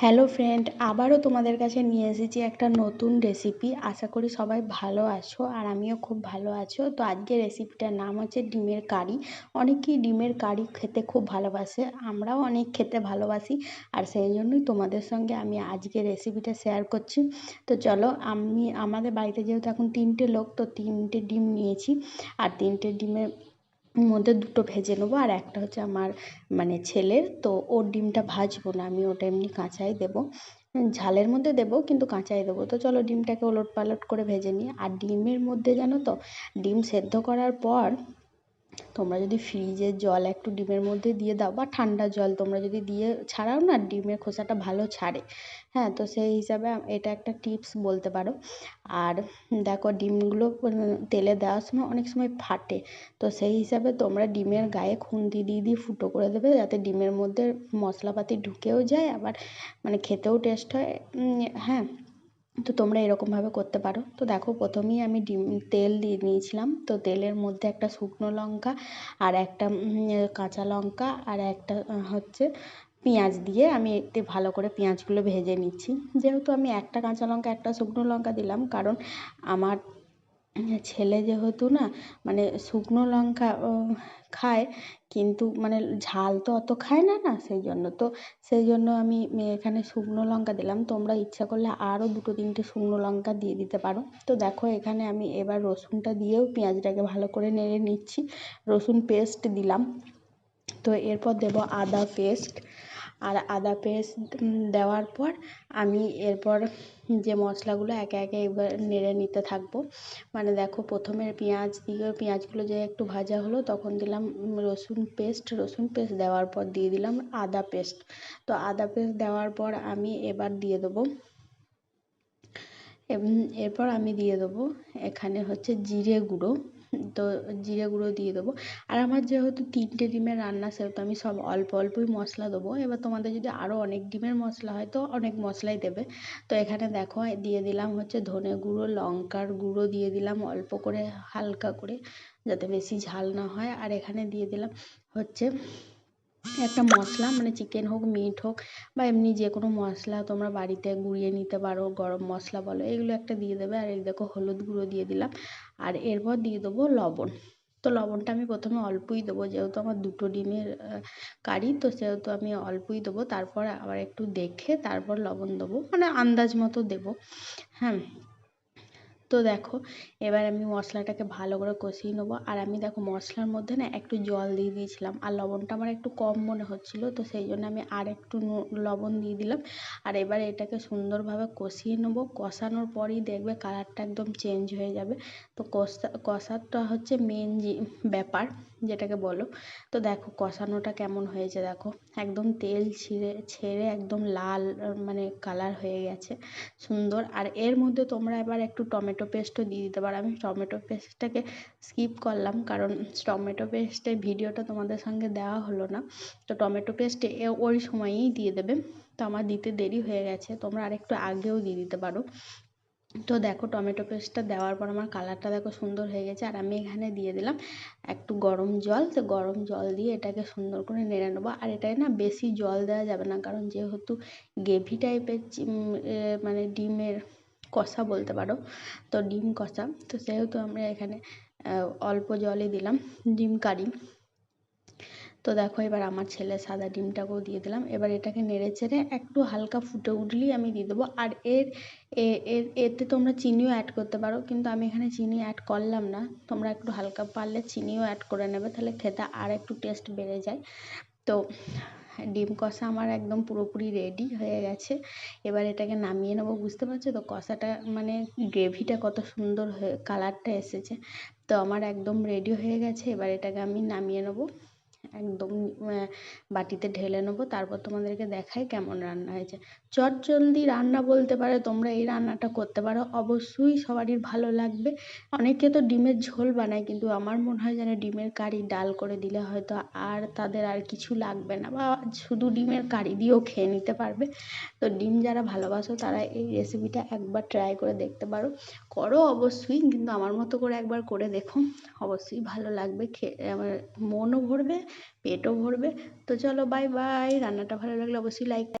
Hello friend আবারও তোমাদের কাছে নিয়ে এসেছি একটা নতুন রেসিপি আশা করি সবাই ভালো আছো আর আমিও খুব ভালো আছো। তো আজকে রেসিপিটার নাম হচ্ছে ডিমের কারি। অনেকেই ডিমের কারি খেতে খুব ভালোবাসে, আমরাও অনেক খেতে ভালোবাসি। আর সেই জন্যই তোমাদের সঙ্গে আমি আজকে রেসিপিটা শেয়ার করছি। তো চলো, আমি, আমাদের বাড়িতে যেহেতু এখন তিনটে লোক, তো তিনটে ডিম নিয়েছি। আর তিনটে ডিমের মধ্যে দুটো ভেজে নেব, আর একটা হচ্ছে আমার মানে ছেলের, তো ওর ডিমটা ভাজবো না, আমি ওটা এমনি কাঁচাই দেবো। ঝালের মধ্যে দেবো, কিন্তু কাঁচাই দেবো। তো চলো ডিমটাকে ওলট পালট করে ভেজে নিই। আর ডিমের মধ্যে জানো তো, ডিম সেদ্ধ করার পর তোমরা যদি ফ্রিজের জল একটু ডিমের মধ্যে দিয়ে দাও বা ঠান্ডা জল তোমরা যদি দিয়ে ছাড়াও না ডিমের খোসাটা ভালো ছাড়ে। হ্যাঁ তো সেই হিসাবে এটা একটা টিপস বলতে পারো। আর দেখো ডিমগুলো তেলে দেওয়ার সময় অনেক সময় ফাটে। তো সেই হিসাবে তোমরা ডিমের গায়ে খুন্তি দিয়ে দিয়ে ফুটো করে দেবে যাতে ডিমের মধ্যে মশলাপাতি ঢুকেও যায়, আবার মানে খেতেও টেস্ট হয়। হ্যাঁ তো তোমরা এরকমভাবে করতে পারো। তো দেখো, প্রথমেই আমি ডিম, তেল দিয়ে নিয়েছিলাম। তো তেলের মধ্যে একটা শুকনো লঙ্কা আর একটা কাঁচা লঙ্কা আর একটা হচ্ছে পেঁয়াজ দিয়ে আমি একটু ভালো করে পেঁয়াজগুলো ভেজে নিচ্ছি। যেহেতু আমি একটা কাঁচা লঙ্কা, একটা শুকনো লঙ্কা দিলাম, কারণ আমার ছেলে যেহেতু না মানে শুকনো লঙ্কা খায়, কিন্তু মানে ঝাল তো অত খায় না না সেই জন্য তো সেই জন্য আমি এখানে শুকনো লঙ্কা দিলাম। তোমরা ইচ্ছা করলে আরও দুটো তিনটে শুকনো লঙ্কা দিয়ে দিতে পারো। তো দেখো, এখানে আমি এবার রসুনটা দিয়েও পেঁয়াজটাকে ভালো করে নেড়ে নিচ্ছি। রসুন পেস্ট দিলাম। তো এরপর দেব আদা পেস্ট আর আদা পেস্ট দেওয়ার পর আমি এরপর যে মশলাগুলো একে একে এবার নেড়ে নিতে থাকব। মানে দেখো প্রথমে পেঁয়াজ দিয়ে, পেঁয়াজগুলো যে একটু ভাজা হলো তখন দিলাম রসুন পেস্ট। রসুন পেস্ট দেওয়ার পর দিয়ে দিলাম আদা পেস্ট। তো আদা পেস্ট দেওয়ার পর আমি এবার দিয়ে দেবো এরপর আমি দিয়ে দেবো এখানে হচ্ছে জিরে গুঁড়ো। তো জিরে গুঁড়ো দিয়ে দেবো। আর আমার যেহেতু তিনটে ডিমের রান্না, সেহেতু আমি সব অল্প অল্পই মশলা দেবো। এবার তোমাদের যদি আরও অনেক ডিমের মশলা হয় তো অনেক মশলাই দেবে। তো এখানে দেখো, দিয়ে দিলাম হচ্ছে ধনে গুঁড়ো, লঙ্কার গুঁড়ো দিয়ে দিলাম অল্প করে, হালকা করে, যাতে বেশি ঝাল না হয়। আর এখানে দিয়ে দিলাম হচ্ছে একটা মশলা মানে চিকেন হোক মিট হোক, বা এমনি যে কোনো মশলা তোমরা বাড়িতে গুঁড়িয়ে নিতে পারো, গরম মশলা বলো, এগুলো একটা দিয়ে দেবে। আর এই দেখো হলুদ গুঁড়ো দিয়ে দিলাম। আর এরপর দিয়ে দেবো লবণ। তো লবণটা আমি প্রথমে অল্পই দেবো, যেহেতু আমার দুটো ডিমের কারি, তো সেহেতু আমি অল্পই দেবো। তারপর আবার একটু দেখে তারপর লবণ দেবো মানে আন্দাজ মতো দেবো। হ্যাঁ? তো দেখো, এবার আমি মশলাটাকে ভালো করে কষিয়ে নেব। আর আমি দেখো মশলার মধ্যে না একটু জল দিয়ে দিয়েছিলাম, আর লবণটা আমার একটু কম মনে হচ্ছিল, তো সেই জন্য আমি আর একটু লবণ দিয়ে দিলাম। আর এবার এটাকে সুন্দরভাবে কষিয়ে নেব। কষানোর পরই দেখবে কালারটা একদম চেঞ্জ হয়ে যাবে। তো কষা, কষাটা হচ্ছে মেন যে ব্যাপার, যেটাকে বলো। তো দেখো কষানোটা কেমন হয়েছে দেখো। একদম তেল ছিঁড়ে, ছেড়ে একদম লাল মানে কালার হয়ে গেছে, সুন্দর। আর এর মধ্যে তোমরা এবার একটু টমেটো পেস্টও দিয়ে দিতে পারো। আমি টমেটো পেস্টটাকে স্কিপ করলাম কারণ টমেটো পেস্টের ভিডিওটা তোমাদের সঙ্গে দেওয়া হলো না। তো টমেটো পেস্ট ওই সময়ই দিয়ে দেবে। তো আমার দিতে দেরি হয়ে গেছে, তোমরা আরেকটু আগেও দিয়ে দিতে পারো। তো দেখো টমেটো পেস্টটা দেওয়ার পর আমার কালারটা দেখো সুন্দর হয়ে গেছে। আর আমি এখানে দিয়ে দিলাম একটু গরম জল। তো গরম জল দিয়ে এটাকে সুন্দর করে নেড়ে নেব। আর এটায় না বেশি জল দেওয়া যাবে না, কারণ যেহেতু গ্রেভি টাইপের মানে ডিমের কষা বলতে পারো। তো ডিম কষা। তো সেহেতু আমরা এখানে অল্প জলই দিলাম, ডিম কারি। তো দেখো এবার আমার ছেলে সাদা ডিমটাকেও দিয়ে দিলাম। এবার এটাকে নেড়ে চেড়ে একটু হালকা ফুটে উঠলেই আমি দিয়ে দেবো। আর এর এর, এতে তোমরা চিনিও অ্যাড করতে পারো, কিন্তু আমি এখানে চিনি অ্যাড করলাম না। তোমরা একটু হালকা পারলে চিনিও অ্যাড করে নেবে, তাহলে খেতে আর একটু টেস্ট বেড়ে যায়। তো ডিম কষা আমার একদম পুরোপুরি রেডি হয়ে গেছে। এবার এটাকে নামিয়ে নেব, বুঝতে পারছ তো? কষাটা মানে গ্রেভিটা কত সুন্দর হয়ে কালারটা এসেছে। তো আমার একদম রেডি হয়ে গেছে, এবার এটাকে আমি নামিয়ে নেব। একদম বাটিতে ঢেলে নেব, তারপর তোমাদেরকে দেখাই কেমন রান্না হয়েছে। চটজলদি রান্না বলতে পারে, তোমরা এই রান্নাটা করতে পারো, অবশ্যই সবারই ভালো লাগবে। অনেকে তো ডিমের ঝোল বানায়, কিন্তু আমার মনে হয় যেন ডিমের কারি ডাল করে দিলে হয়তো আর তাদের আর কিছু লাগবে না, বা শুধু ডিমের কারি দিয়েও খেয়ে নিতে পারবে। তো ডিম যারা ভালোবাসো, তারা এই রেসিপিটা একবার ট্রাই করে দেখতে পারো। করো অবশ্যই, কিন্তু আমার মতো করে একবার করে দেখো, অবশ্যই ভালো লাগবে খেয়ে আমার মনও ভরবে পেটও ভরবে। তো চলো বাই বাই রান্নাটা ভালো লাগলে অবশ্যই লাইক